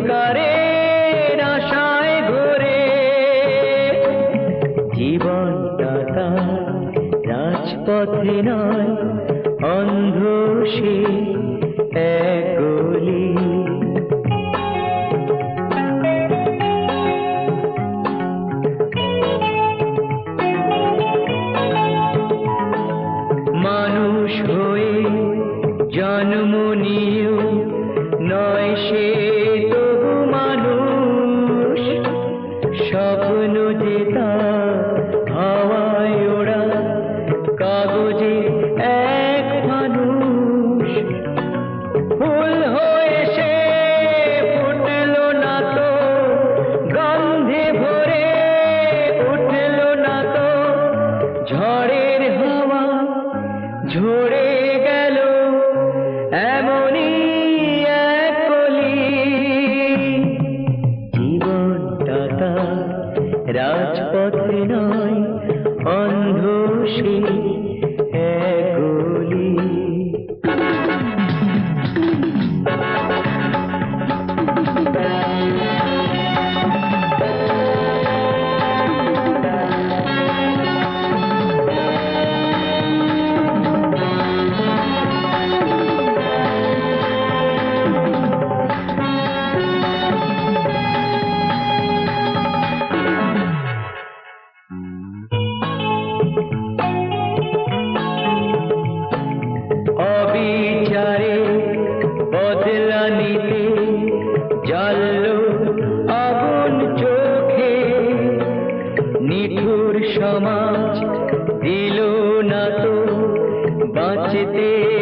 পারের আশায় ঘুরে জীবনটা তার রাজপথে নয় অন্ধ সে বাবুজি बाँचते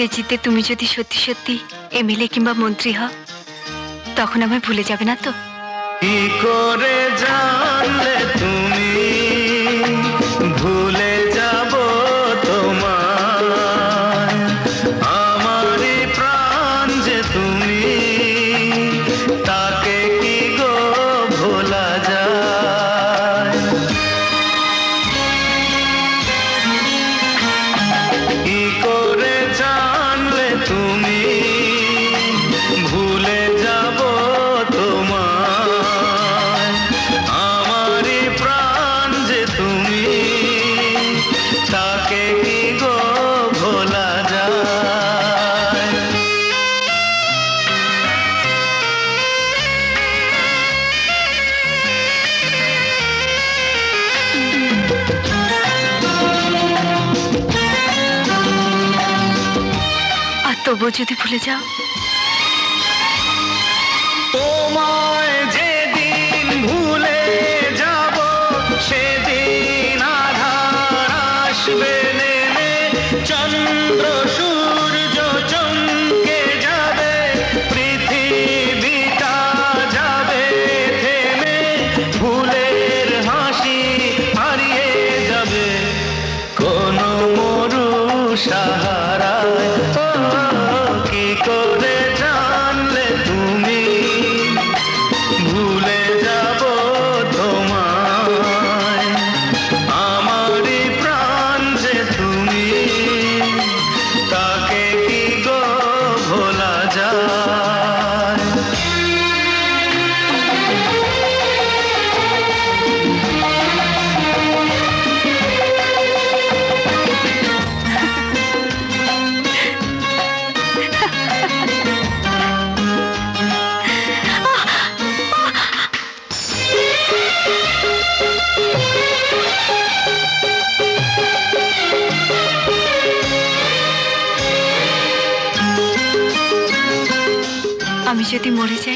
ভোটে জিতে তুমি যদি সত্যি সত্যি এমএলএ কিংবা মন্ত্রী হও, তখন আমায় ভুলে যাবে না তো? কি করে জানলে তুমি? তবুও যদি ভুলে যাও যদি মরে যাই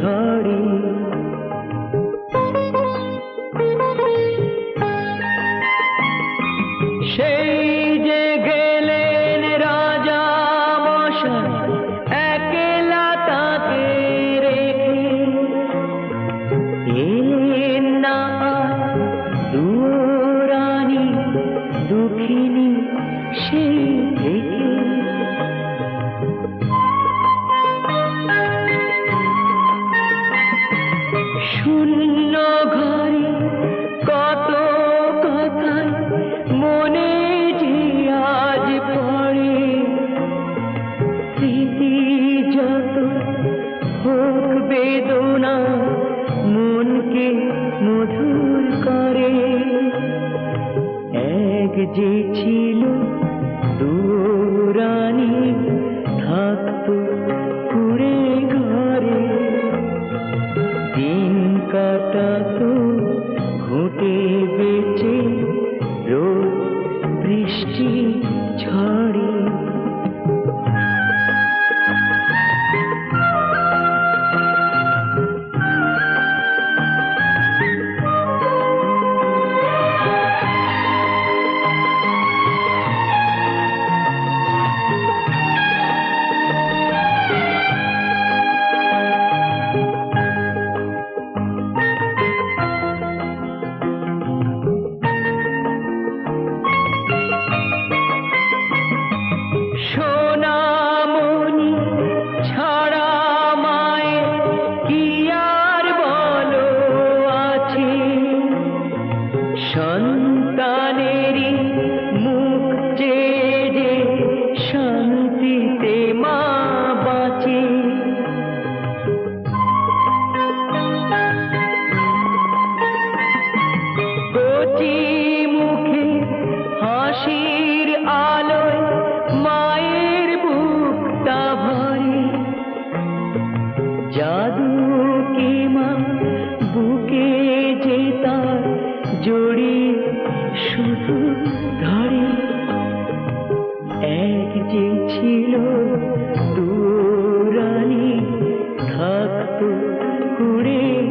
time.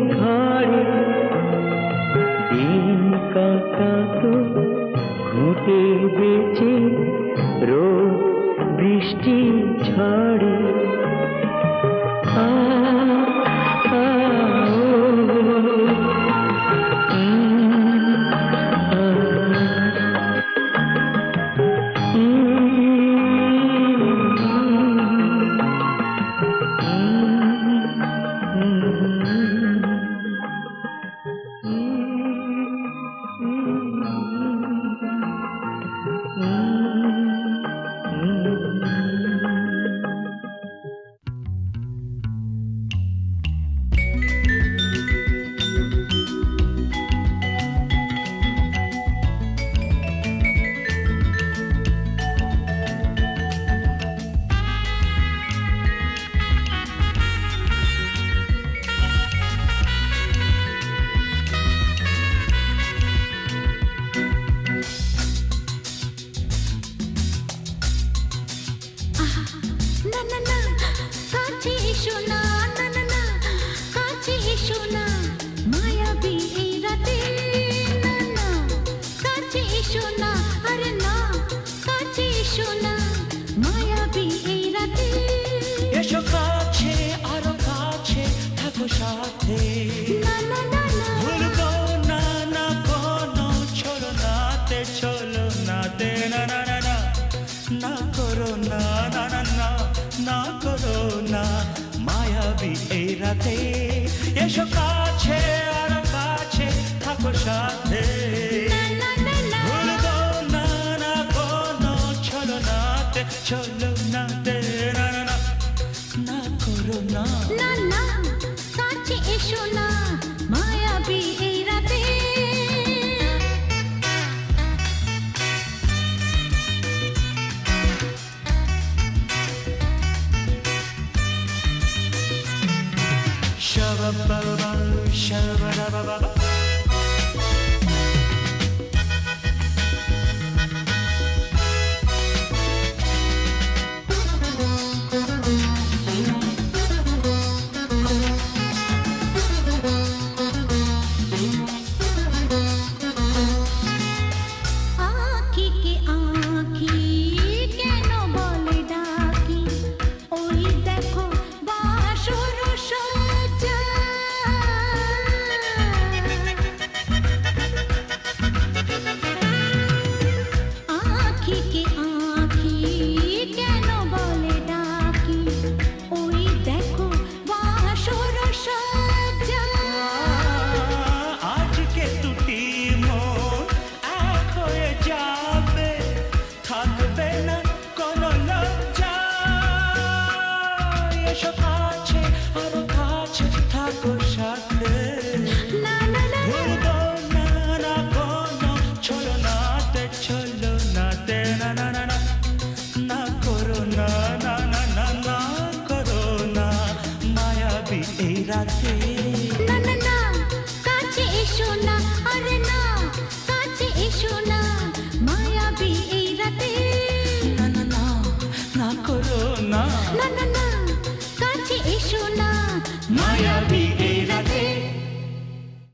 ঘরে। দিন কাটাত ঘুটে বেঁচে রোদ বৃষ্টি ঝড়ে। আর নাতে চলো নাতে না না না করো না না না কাছে এসো না